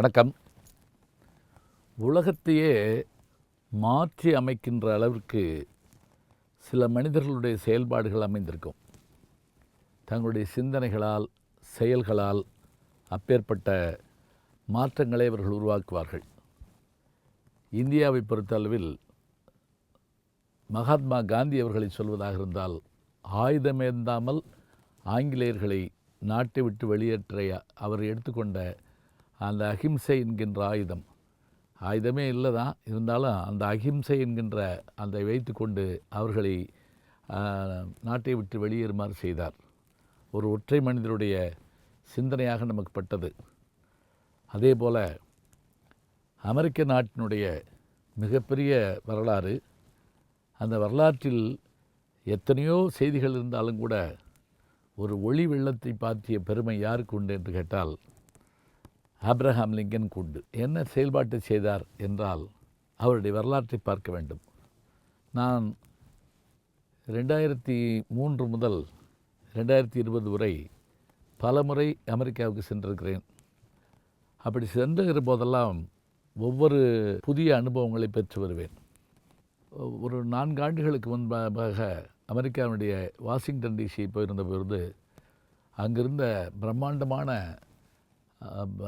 வணக்கம். உலகத்தையே மாற்றி அமைக்கின்ற அளவிற்கு சில மனிதர்களுடைய செயல்பாடுகள் அமைந்திருக்கும். தங்களுடைய சிந்தனைகளால் செயல்களால் அப்பேற்பட்ட மாற்றங்களை அவர்கள் உருவாக்குவார்கள். இந்தியாவை பொறுத்தளவில் மகாத்மா காந்தி அவர்களை சொல்வதாக இருந்தால் ஆயுதமேந்தாமல் ஆங்கிலேயர்களை நாட்டை விட்டு வெளியேற்ற அவர் எடுத்துக்கொண்ட அந்த அகிம்சை என்கின்ற ஆயுதம். ஆயுதமே இல்லை தான் இருந்தாலும் அந்த அகிம்சை என்கின்ற அந்த வைத்துக்கொண்டு அவர்களை நாட்டை விட்டு வெளியேறுமாறு செய்தார். ஒரு ஒற்றை மனிதருடைய சிந்தனையாக நமக்கு பட்டது. அதே போல் அமெரிக்க நாட்டினுடைய மிகப்பெரிய வரலாறு அந்த வரலாற்றில் எத்தனையோ செய்திகள் இருந்தாலும் கூட ஒரு ஒளி வெள்ளத்தை பாற்றிய பெருமை யாருக்கு உண்டு என்று கேட்டால் ஆப்ரஹாம் லிங்கன் கூண்டு. என்ன செயல்பாட்டை செய்தார் என்றால் அவருடைய வரலாற்றை பார்க்க வேண்டும். நான் ரெண்டாயிரத்தி மூன்று முதல் ரெண்டாயிரத்தி இருபது வரை பலமுறை அமெரிக்காவுக்கு சென்றிருக்கிறேன். அப்படி சென்றுகிற போதெல்லாம் ஒவ்வொரு புதிய அனுபவங்களை பெற்று வருவேன். ஒரு நான்கு ஆண்டுகளுக்கு முன்பாக அமெரிக்காவுடைய வாஷிங்டன் டிசி போயிருந்த பொழுது அங்கிருந்த பிரம்மாண்டமான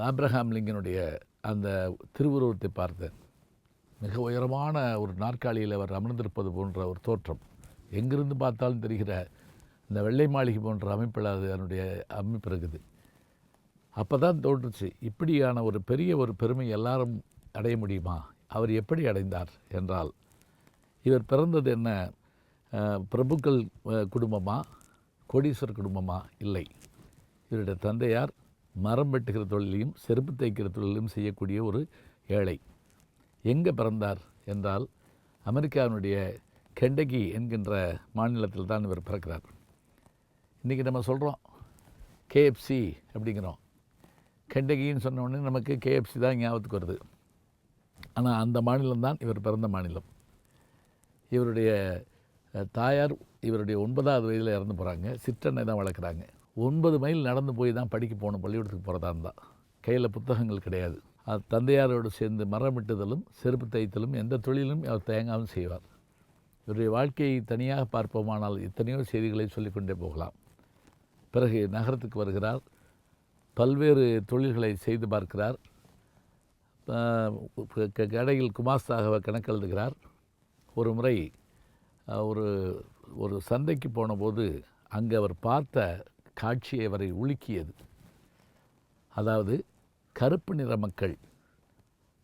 ஆப்ரஹாம் லிங்கனுடைய அந்த திருவுருவத்தை பார்த்தேன். மிக உயரமான ஒரு நாற்காலியில் அவர் அமர்ந்திருப்பது போன்ற ஒரு தோற்றம். எங்கிருந்து பார்த்தாலும் தெரிகிற இந்த வெள்ளை மாளிகை போன்ற அமைப்பில் அது அதனுடைய அமைப்பு இருக்குது. அப்போ தான் தோன்றுச்சு இப்படியான ஒரு பெரிய ஒரு பெருமை எல்லாரும் அடைய முடியுமா? அவர் எப்படி அடைந்தார் என்றால் இவர் பிறந்தது என்ன? பிரபுக்கள் குடும்பமா? கோடீஸ்வரர் குடும்பமா? இல்லை. இவருடைய தந்தையார் மரம் வெட்டுகிற தொழிலையும் செருப்பு தைக்கிற தொழிலையும் செய்யக்கூடிய ஒரு ஏழை. எங்கே பிறந்தார் என்றால் அமெரிக்காவினுடைய கெண்டகி என்கின்ற மாநிலத்தில் தான் இவர் பிறக்கிறார். இன்றைக்கி நம்ம சொல்கிறோம் கேஎஃப்சி அப்படிங்கிறோம். கெண்டகின்னு சொன்னோடனே நமக்கு கேஎஃப்சி தான் ஞாபகத்துக்கு வருது. ஆனால் அந்த மாநிலம்தான் இவர் பிறந்த மாநிலம். இவருடைய தாயார் இவருடைய ஒன்பதாவது வயதில் இறந்து போகிறாங்க சிற்றனை தான் வளர்க்குறாங்க. ஒன்பது மைல் நடந்து போய் தான் படிக்க போகணும் பள்ளிக்கூடத்துக்கு போகிறதா இருந்தால் கையில் புத்தகங்கள் கிடையாது. அது தந்தையாரோடு சேர்ந்து மரமிட்டுதலும் செருப்பு தைத்தலும் எந்த தொழிலும் அவர் தயங்காமல் செய்வார். இவருடைய வாழ்க்கையை தனியாக பார்ப்போமானால் எத்தனையோ செய்திகளை சொல்லிக்கொண்டே போகலாம். பிறகு நகரத்துக்கு வருகிறார். பல்வேறு தொழில்களை செய்து பார்க்கிறார். க- கடையில் குமாஸ்தாக கணக்கு எழுதுகிறார் ஒரு முறை ஒரு ஒரு சந்தைக்கு போனபோது அங்கே அவர் பார்த்த காட்சியை அவரை உலுக்கியது. அதாவது கருப்பு நிற மக்கள்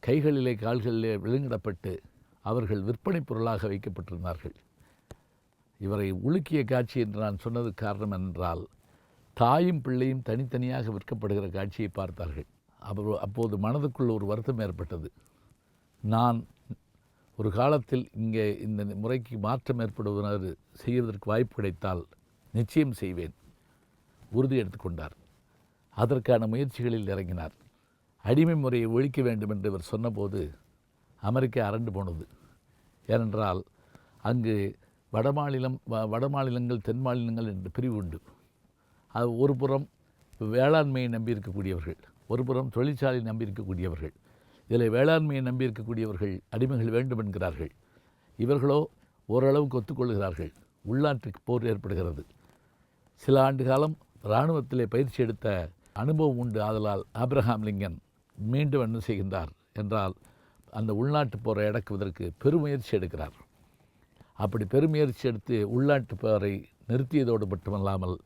கைகளிலே கால்களிலே விழுங்கிடப்பட்டு அவர்கள் விற்பனை பொருளாக வைக்கப்பட்டிருந்தார்கள். இவரை உலுக்கிய காட்சி என்று நான் சொன்னது காரணம் என்றால் தாயும் பிள்ளையும் தனித்தனியாக விற்கப்படுகிற காட்சியை பார்த்தார்கள். அவர் அப்போது மனதுக்குள் ஒரு வருத்தம் ஏற்பட்டது. நான் ஒரு காலத்தில் இங்கே இந்த முறைக்கு மாற்றம் ஏற்படுவதற்கு செய்வதற்கு வாய்ப்பு கிடைத்தால் நிச்சயம் செய்வேன். உறுதி எடுத்துக்கொண்டார். அதற்கான முயற்சிகளில் இறங்கினார். அடிமை முறையை ஒழிக்க வேண்டும் என்று இவர் சொன்னபோது அமெரிக்கா அரண்டு போனது. ஏனென்றால் அங்கு வடமாநிலம் வ- வடமாநிலங்கள் தென் மாநிலங்கள் என்று பிரிவு உண்டு. அது ஒரு புறம் வேளாண்மையை நம்பி இருக்கக்கூடியவர்கள் ஒரு புறம் தொழிற்சாலை நம்பி இருக்கக்கூடியவர்கள். இதில் வேளாண்மையை நம்பி இருக்கக்கூடியவர்கள் அடிமைகள் வேண்டும் என்கிறார்கள். இவர்களோ ஓரளவுக்கு ஒத்துக்கொள்கிறார்கள். உள்நாட்டுக்கு போர் ஏற்படுகிறது. சில ஆண்டு காலம் இராணுவத்திலே பயிற்சி எடுத்த அனுபவம் உண்டு. ஆதலால் ஆப்ரஹாம் லிங்கன் மீண்டும் என்ன செய்கின்றார் என்றால் அந்த உள்நாட்டு போரை அடக்குவதற்கு பெருமுயற்சி எடுக்கிறார். அப்படி பெருமுயற்சி எடுத்து உள்நாட்டு போரை நிறுத்தியதோடு மட்டுமல்லாமல்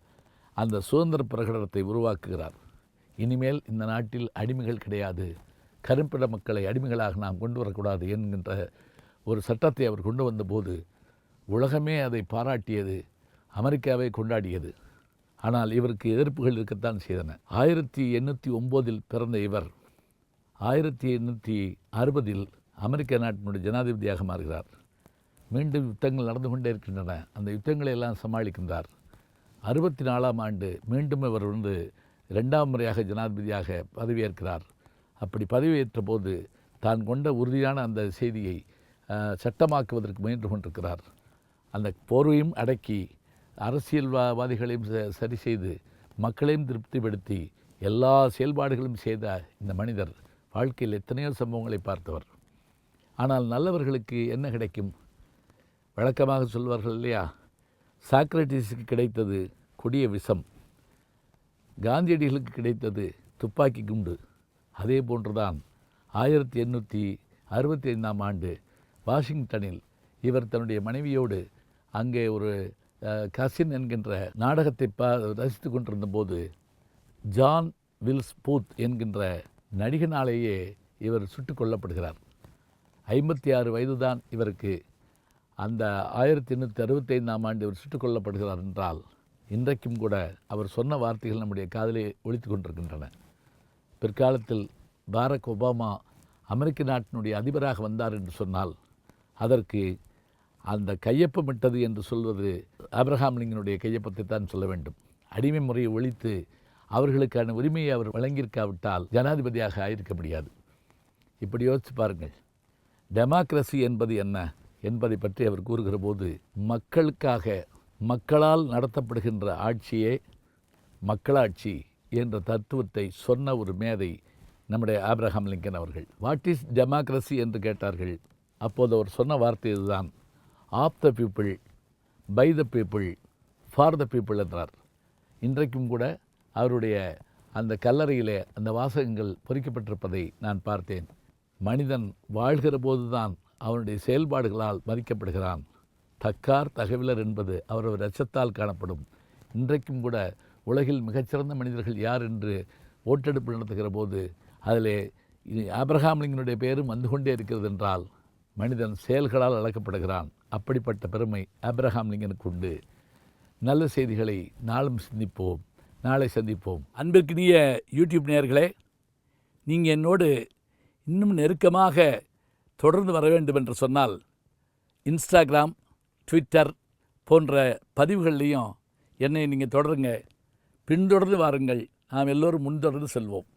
அந்த சுதந்திர பிரகடனத்தை உருவாக்குகிறார். இனிமேல் இந்த நாட்டில் அடிமைகள் கிடையாது. கரும்பிட மக்களை அடிமைகளாக நாம் கொண்டு வரக்கூடாது என்கின்ற ஒரு சட்டத்தை அவர் கொண்டு வந்தபோது உலகமே அதை பாராட்டியது அமெரிக்காவை கொண்டாடியது. ஆனால் இவருக்கு எதிர்ப்புகள் இருக்கத்தான் செய்தன. ஆயிரத்தி எண்ணூற்றி ஒம்போதில் பிறந்த இவர் ஆயிரத்தி எண்ணூற்றி அறுபதில் அமெரிக்க நாட்டினுடைய ஜனாதிபதியாக மாறுகிறார். மீண்டும் யுத்தங்கள் நடந்து கொண்டே இருக்கின்றன. அந்த யுத்தங்களை எல்லாம் சமாளிக்கின்றார். அறுபத்தி நாலாம் ஆண்டு மீண்டும் இவர் வந்து ரெண்டாம் முறையாக ஜனாதிபதியாக பதவியேற்கிறார். அப்படி பதவியேற்ற போது தான் கொண்ட உறுதியான அந்த செய்தியை சட்டமாக்குவதற்கு முயன்று கொண்டிருக்கிறார். அந்த போர்வையும் அடக்கி அரசியல்வாதிகளையும் ச- சரி செய்து மக்களையும் திருப்திப்படுத்தி எல்லா செயல்பாடுகளும் செய்த இந்த மனிதர் வாழ்க்கையில் எத்தனையோ சம்பவங்களை பார்த்தவர். ஆனால் நல்லவர்களுக்கு என்ன கிடைக்கும்? வழக்கமாக சொல்வார்கள் இல்லையா? சாக்ரட்டிஸுக்கு கிடைத்தது கொடிய விஷம். காந்தியடிகளுக்கு கிடைத்தது துப்பாக்கி குண்டு. அதே போன்றுதான் ஆயிரத்தி எண்ணூற்றி அறுபத்தி ஐந்தாம் ஆண்டு வாஷிங்டனில் இவர் தன்னுடைய மனைவியோடு அங்கே ஒரு கசின் என்கின்ற நாடகத்தை பா ரசித்து கொண்டிருந்த போது ஜான் வில்ஸ் பூத் என்கின்ற நடிகனாலேயே இவர் சுட்டு கொல்லப்படுகிறார். ஐம்பத்தி ஆறு வயதுதான் இவருக்கு. அந்த ஆயிரத்தி எண்ணூற்றி அறுபத்தைந்தாம் ஆண்டு இவர் சுட்டுக் கொல்லப்படுகிறார் என்றால் இன்றைக்கும் கூட அவர் சொன்ன வார்த்தைகள் நம்முடைய காதிலே ஒழித்து கொண்டிருக்கின்றன. பிற்காலத்தில் பாரக் ஒபாமா அமெரிக்க நாட்டினுடைய அதிபராக வந்தார் என்று சொன்னால் அதற்கு அந்த கையொப்பமிட்டது என்று சொல்வது அப்ரஹாம்லிங்கனுடைய கையொப்பத்தை தான் சொல்ல வேண்டும். அடிமை முறையை ஒழித்து அவர்களுக்கான உரிமையை அவர் வழங்கியிருக்காவிட்டால் ஜனாதிபதியாக ஆயிருக்க முடியாது. இப்படி யோசித்து பாருங்கள். டெமோக்ரஸி என்பது என்ன? என்பதை பற்றி அவர் கூறுகிற போது மக்களுக்காக மக்களால் நடத்தப்படுகின்ற ஆட்சியே மக்களாட்சி என்ற தத்துவத்தை சொன்ன ஒரு மேதை நம்முடைய ஆப்ரஹாம் லிங்கன் அவர்கள். வாட் இஸ் டெமோக்ரஸி என்று கேட்டார்கள். அப்போது அவர் சொன்ன வார்த்தை இதுதான். Of the people by the people for the people என்றார். இன்றைக்கும் கூட அவருடைய அந்த கல்லறையிலே அந்த வாசகங்கள் பொறிக்கப்பட்டிருப்பதை நான் பார்த்தேன். மனிதன் வாழ்கிற போதுதான் அவனுடைய செயல்பாடுகளால் மதிக்கப்படுகிறான். தக்கார் தகவலர் என்பது அவரவர் ரச்சத்தால் காணப்படும். இன்றைக்கும் கூட உலகில் மிகச்சிறந்த மனிதர்கள் யார் என்று ஓட்டெடுப்பு நடத்துகிற போது அதிலே இது லிங்கனுடைய வந்து கொண்டே இருக்கிறது என்றால் மனிதன் செயல்களால் அழைக்கப்படுகிறான். அப்படிப்பட்ட பெருமை அப்ரஹாம் லிங்கனுக்கு உண்டு. நல்ல செய்திகளை நாளும் சிந்திப்போம். நாளை சந்திப்போம். அன்பிற்கினிய யூடியூப் நேயர்களே நீங்கள் என்னோடு இன்னும் நெருக்கமாக தொடர்ந்து வர வேண்டும் என்று சொன்னால் இன்ஸ்டாகிராம் ட்விட்டர் போன்ற பதிவுகள்லேயும் என்னை நீங்கள் தொடருங்க. பின்தொடர்ந்து வாருங்கள். நாம் எல்லோரும் முன்தொடர்ந்து செல்வோம்.